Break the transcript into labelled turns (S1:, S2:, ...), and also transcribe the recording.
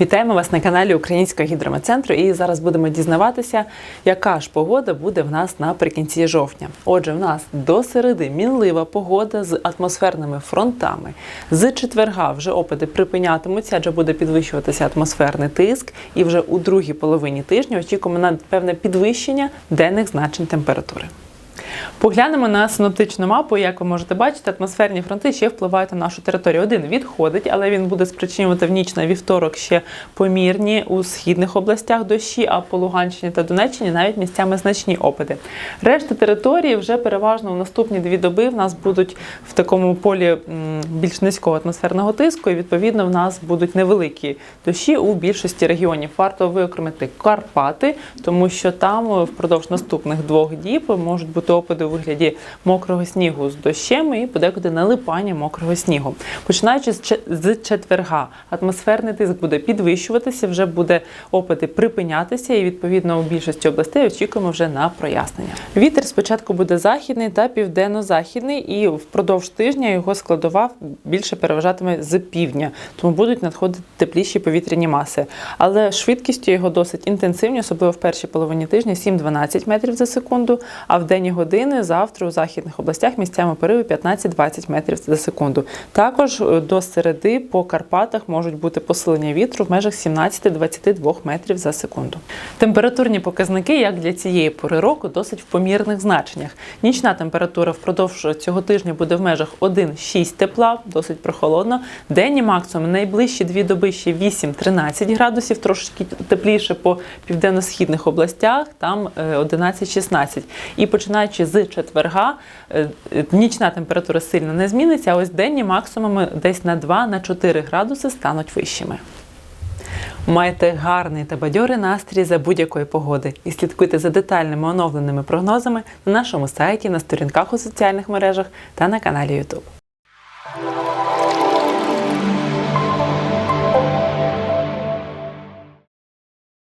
S1: Вітаємо вас на каналі Українського гідрометцентру і зараз будемо дізнаватися, яка ж погода буде в нас наприкінці жовтня. Отже, в нас до середи мінлива погода з атмосферними фронтами. З четверга вже опади припинятимуться, адже буде підвищуватися атмосферний тиск. І вже у другій половині тижня очікуємо на певне підвищення денних значень температури. Поглянемо на синоптичну мапу. Як ви можете бачити, атмосферні фронти ще впливають на нашу територію. Один відходить, але він буде спричинювати в ніч на вівторок ще помірні у східних областях дощі, а по Луганщині та Донеччині навіть місцями значні опади. Решта території вже переважно у наступні дві доби в нас будуть в такому полі більш низького атмосферного тиску, і відповідно в нас будуть невеликі дощі у більшості регіонів. Варто виокремити Карпати, тому що там впродовж наступних двох діб можуть бути опади у вигляді мокрого снігу з дощем і подекуди налипання мокрого снігу. Починаючи з четверга, атмосферний тиск буде підвищуватися, вже буде опади припинятися, і відповідно у більшості областей очікуємо вже на прояснення. Вітер спочатку буде західний та південно-західний, і впродовж тижня його складова більше переважатиме з півдня, тому будуть надходити тепліші повітряні маси. Але швидкістю його досить інтенсивні, особливо в першій половині тижня 7-12 метрів за секунду. А в денні години завтра у західних областях місцями пориви 15-20 метрів за секунду. Також е, до середи по Карпатах можуть бути посилення вітру в межах 17-22 метрів за секунду. Температурні показники, як для цієї пори року, досить в помірних значеннях. Нічна температура впродовж цього тижня буде в межах 1-6 тепла, досить прохолодно. Денні максимум найближчі дві доби ще 8-13 градусів, трошки тепліше по південно-східних областях, там е, 11-16. І починаючи з четверга, е, нічна температура сильно не зміниться, а ось денні максимуми десь на 2-4 градуси стануть вищими. Майте гарний та бадьорий настрій за будь-якої погоди і слідкуйте за детальними оновленими прогнозами на нашому сайті, на сторінках у соціальних мережах та на каналі YouTube.